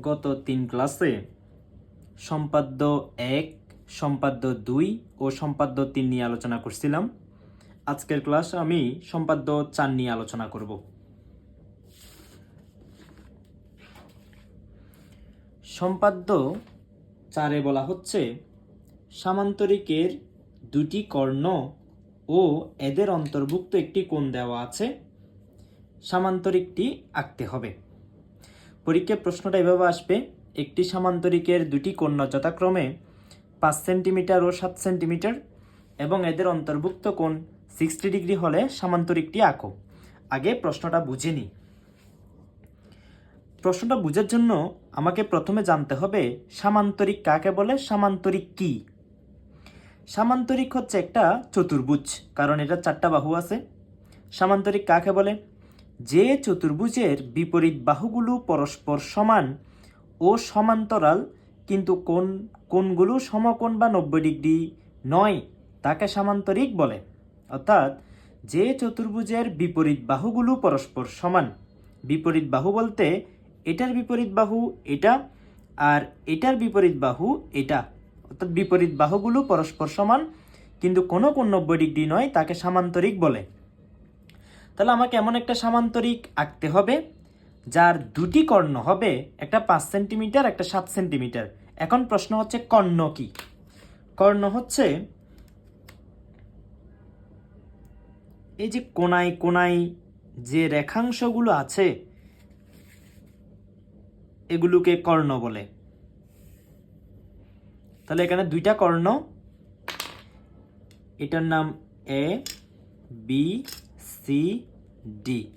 গত তিন ক্লাসে সম্পাদ্য এক, সম্পাদ্য দুই ও সম্পাদ্য তিন নিয়ে আলোচনা করছিলাম। আজকের ক্লাস আমি সম্পাদ্য চার নিয়ে আলোচনা করব। সম্পাদ্য চারে বলা হচ্ছে, সামান্তরিকের দুটি কর্ণ ও এদের অন্তর্ভুক্ত একটি কোণ দেওয়া আছে, সামান্তরিকটি আঁকতে হবে। পরীক্ষায় প্রশ্নটা এভাবে আসবে, একটি সামান্তরিকের দুটি কর্ণ যথাক্রমে পাঁচ সেন্টিমিটার ও সাত সেন্টিমিটার এবং এদের অন্তর্ভুক্ত কোণ সিক্সটি ডিগ্রি হলে সামান্তরিকটি আঁকো। আগে প্রশ্নটা বুঝে নিই। প্রশ্নটা বুঝার জন্য আমাকে প্রথমে জানতে হবে, সামান্তরিক কাকে বলে, সামান্তরিক কি? সামান্তরিক হচ্ছে একটা চতুর্ভুজ, কারণ এটা চারটা বাহু আছে। সামান্তরিক কাকে বলে? যে চতুর্ভুজের বিপরীত বাহুগুলো পরস্পর সমান ও সমান্তরাল, কিন্তু কোন, কোনগুলো সমকোণ বা নব্বই ডিগ্রি নয়, তাকে সামান্তরিক বলে। অর্থাৎ যে চতুর্ভুজের বিপরীত বাহুগুলো পরস্পর সমান। বিপরীত বাহু বলতে এটার বিপরীত বাহু এটা আর এটার বিপরীত বাহু এটা। অর্থাৎ বিপরীত বাহুগুলো পরস্পর সমান, কিন্তু কোনো কোন নব্বই ডিগ্রি নয়, তাকে সামান্তরিক বলে। তাহলে আমাকে এমন একটা সামান্তরিক আঁকতে হবে, যার দুটি কর্ণ হবে, একটা পাঁচ সেন্টিমিটার, একটা সাত সেন্টিমিটার। এখন প্রশ্ন হচ্ছে, কর্ণ কি? কর্ণ হচ্ছে এই যে কোনায় কোনায় যে রেখাংশগুলো আছে, এগুলোকে কর্ণ বলে। তাহলে এখানে দুইটা কর্ণ, এটার নাম এ বি সি ডি।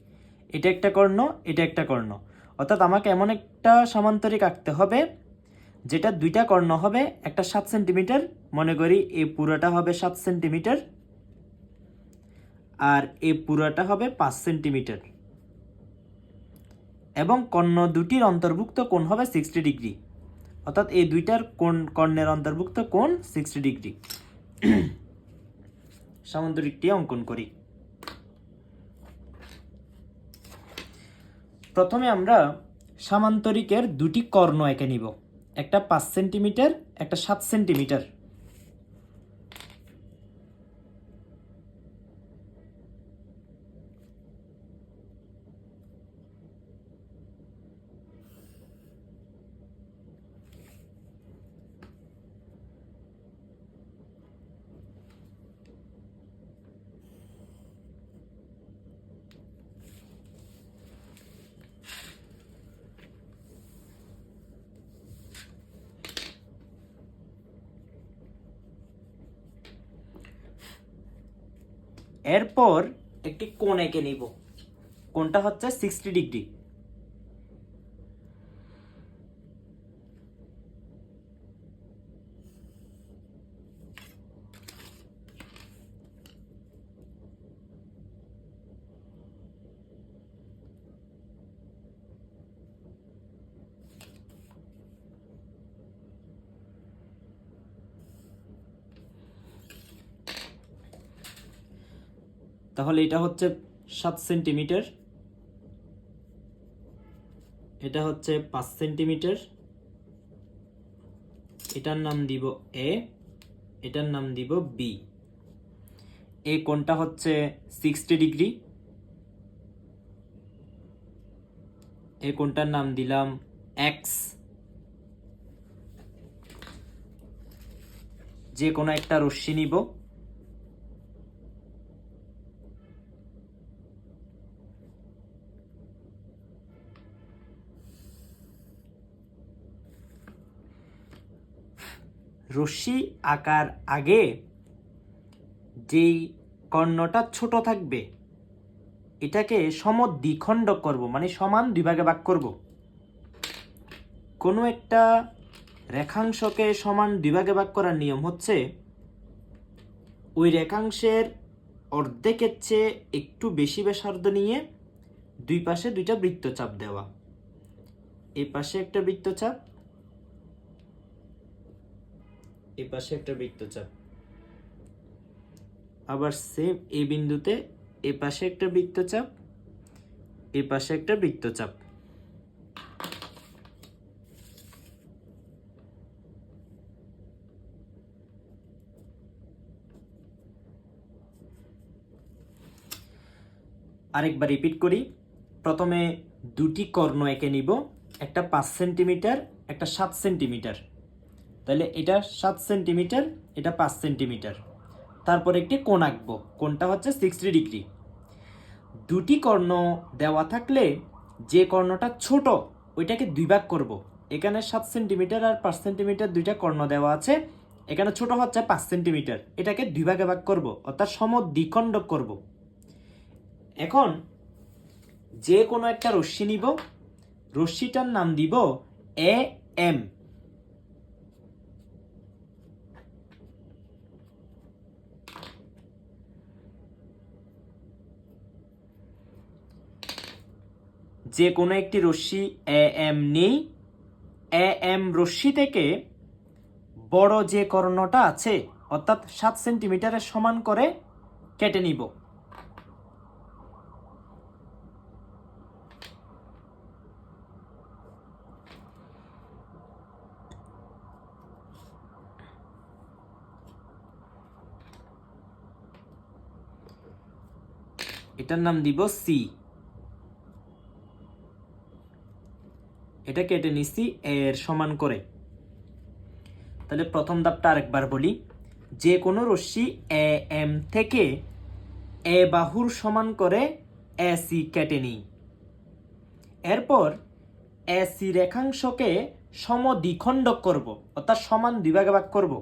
এটা একটা কর্ণ, এটা একটা কর্ণ। অর্থাৎ আমাকে এমন একটা সমান্তরিক আঁকতে হবে, যেটা দুইটা কর্ণ হবে, একটা সাত সেন্টিমিটার, মনে করি এই পুরোটা হবে সাত সেন্টিমিটার, আর এই পুরোটা হবে পাঁচ সেন্টিমিটার। এবং কর্ণ দুটির অন্তর্ভুক্ত কোণ হবে সিক্সটি ডিগ্রি। অর্থাৎ এই দুইটার কোণ, কর্ণের অন্তর্ভুক্ত কোণ সিক্সটি ডিগ্রি। সামান্তরিকটি অঙ্কন করি। প্রথমে আমরা সামান্তরিকের দুটি কর্ণ এঁকে নিব। একটা পাঁচ সেন্টিমিটার একটা সাত সেন্টিমিটার। এরপর একটি কোণ এঁকে নিব। কোণটা হচ্ছে সিক্সটি ডিগ্রি তাহলে এটা হচ্ছে সাত সেন্টিমিটার। এটা হচ্ছে পাঁচ সেন্টিমিটার। এটার নাম দিব এ, এটার নাম দিব বি। এ কোনটা হচ্ছে সিক্সটি ডিগ্রি। এ কোনটার নাম দিলাম এক্স। যে কোনো একটা রশ্মি নিব। রশ্মি আকার আগে যেই কর্ণটা ছোট থাকবে, এটাকে সম দ্বিখণ্ড করব মানে সমান দুই ভাগে ভাগ করব। কোনো একটা রেখাংশকে সমান দুই ভাগে ভাগ করার নিয়ম হচ্ছে, ওই রেখাংশের অর্ধেকের চেয়ে একটু বেশি ব্যাসার্ধ নিয়ে দুই পাশে দুইটা বৃত্তচাপ দেওয়া। এই পাশে একটা বৃত্তচাপ এই পাশে একটা বৃত্তচাপ। আবার সেম এই বিন্দুতে এ পাশে একটা বৃত্তচাপ এ পাশে একটা বৃত্তচাপ। আরেকবার রিপিট করি। প্রথমে দুটি কর্ণ এঁকে নিব, একটা পাঁচ সেন্টিমিটার একটা সাত সেন্টিমিটার তাহলে এটা সাত সেন্টিমিটার এটা পাঁচ সেন্টিমিটার তারপর একটি কোণ আঁকবো, কোণটা হচ্ছে সিক্সটি ডিগ্রি দুটি কর্ণ দেওয়া থাকলে যে কর্ণটা ছোট, ওইটাকে দুই ভাগ করব। এখানে সাত সেন্টিমিটার আর পাঁচ সেন্টিমিটার দুইটা কর্ণ দেওয়া আছে, এখানে ছোট হচ্ছে পাঁচ সেন্টিমিটার এটাকে দুই ভাগে ভাগ করব, অর্থাৎ সম দ্বিখণ্ডক করব। এখন যে কোনো একটা রশ্মি নিব, রশ্মিটার নাম দিব এ এম যে কোনো একটি রশ্মি এ এম নেই। এ এম রশ্মি থেকে বড় যে কর্ণটা আছে, অর্থাৎ সাত সেন্টিমিটারের সমান করে কেটে নিব। এটার নাম দিব সি। এটা কেটে নিচ্ছি এর সমান করে। তাহলে প্রথম ধাপটা আরেকবার বলি। যে কোনো রশ্মি এ, এম থেকে এ বাহুর সমান করে এ, সি কেটে নিই। এরপর এ, সি রেখাংশকে সমদ্বিখণ্ডক করব, অর্থাৎ সমান দুইভাগে ভাগ করব।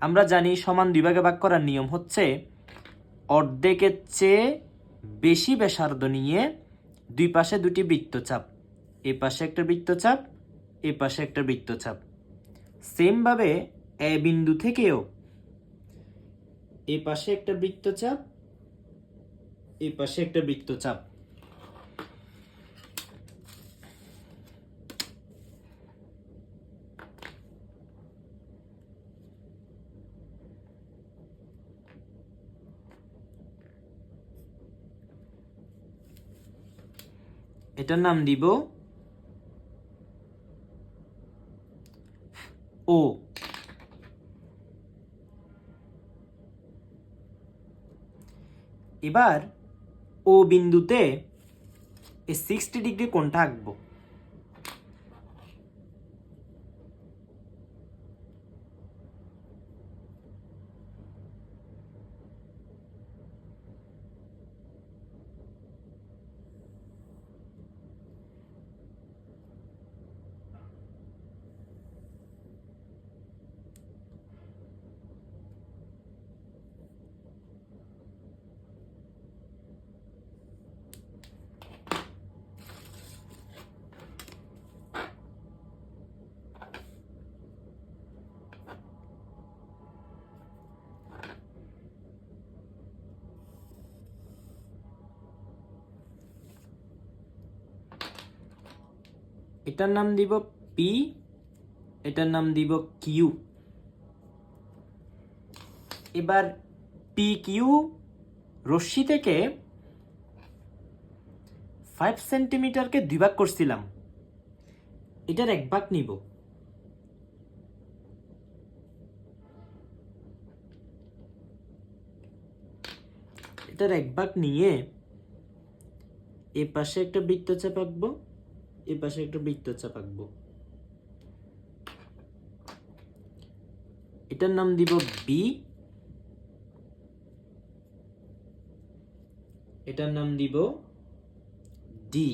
আমরা জানি সমান দুইভাগে ভাগ করার নিয়ম হচ্ছে অর্ধেকের চেয়ে বেশি ব্যাসার্ধ নিয়ে দুই পাশে দুটি বৃত্তচাপ। এ পাশে একটা বৃত্তচাপ, এ পাশে একটা বৃত্তচাপ। সেমভাবে এ বিন্দু থেকেও এ পাশে একটা বৃত্তচাপ, এ পাশে একটা বৃত্তচাপ। এটার নাম দিব ও। এবার ও বিন্দুতে এই সিক্সটি ডিগ্রি কোণটা আঁকবো। এটার নাম দিব পি এটার নাম দিব কিউ এবার পি কিউ রশ্মি থেকে ফাইভ সেন্টিমিটারকে দুই ভাগ করছিলাম। এটার এক ভাগ নিব। এটার এক ভাগ নিয়ে এ পাশে একটা বৃত্তচাপ আঁকবো। এ পাশে একটা বৃত্তচাপ আঁকবো। এটার নাম দিব বি এটার নাম দিব ডি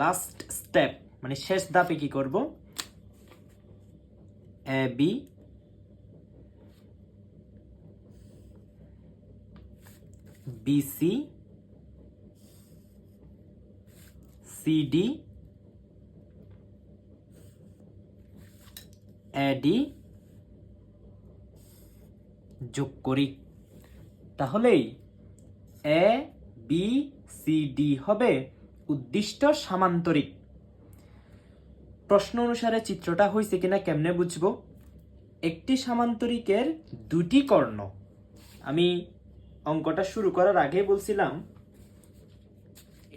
লাস্ট স্টেপ মানে শেষ ধাপে কি করব? A B B C C D A D যোগ করি। তাহলেই এ বি সি ডি হবে উদ্দিষ্ট সামান্তরিক। প্রশ্ন অনুসারে চিত্রটা হয়েছে কিনা কেমনে বুঝব? একটি সামান্তরিকের দুটি কর্ণ। আমি অঙ্কটা শুরু করার আগে বলছিলাম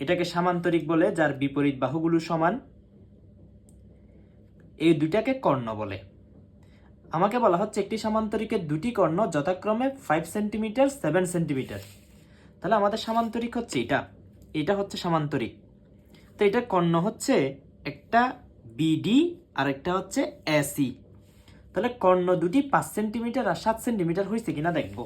এটাকে সামান্তরিক বলে, যার বিপরীত বাহুগুলো সমান। এই দুটাকে কর্ণ বলে। আমাকে বলা হচ্ছে একটি সামান্তরিকের দুটি কর্ণ যথাক্রমে ফাইভ সেন্টিমিটার সেভেন সেন্টিমিটার তাহলে আমাদের সামান্তরিক হচ্ছে এটা। এটা হচ্ছে সামান্তরিক। তো এটা কর্ণ হচ্ছে একটা বিডি আর একটা হচ্ছে এসি তাহলে কর্ণ দুটি পাঁচ সেন্টিমিটার আর সাত সেন্টিমিটার হয়েছে কিনা দেখব।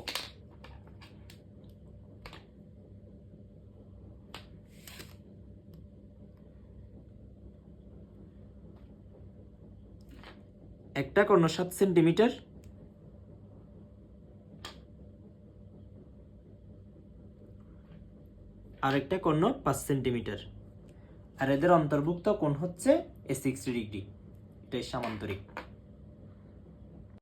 একটা কর্ণ সাত সেন্টিমিটার। আর একটা কর্ণ পাঁচ সেন্টিমিটার। আর এদের অন্তর্ভুক্ত কোণ হচ্ছে এ সিক্সটি ডিগ্রি। এটাই সামান্তরিক।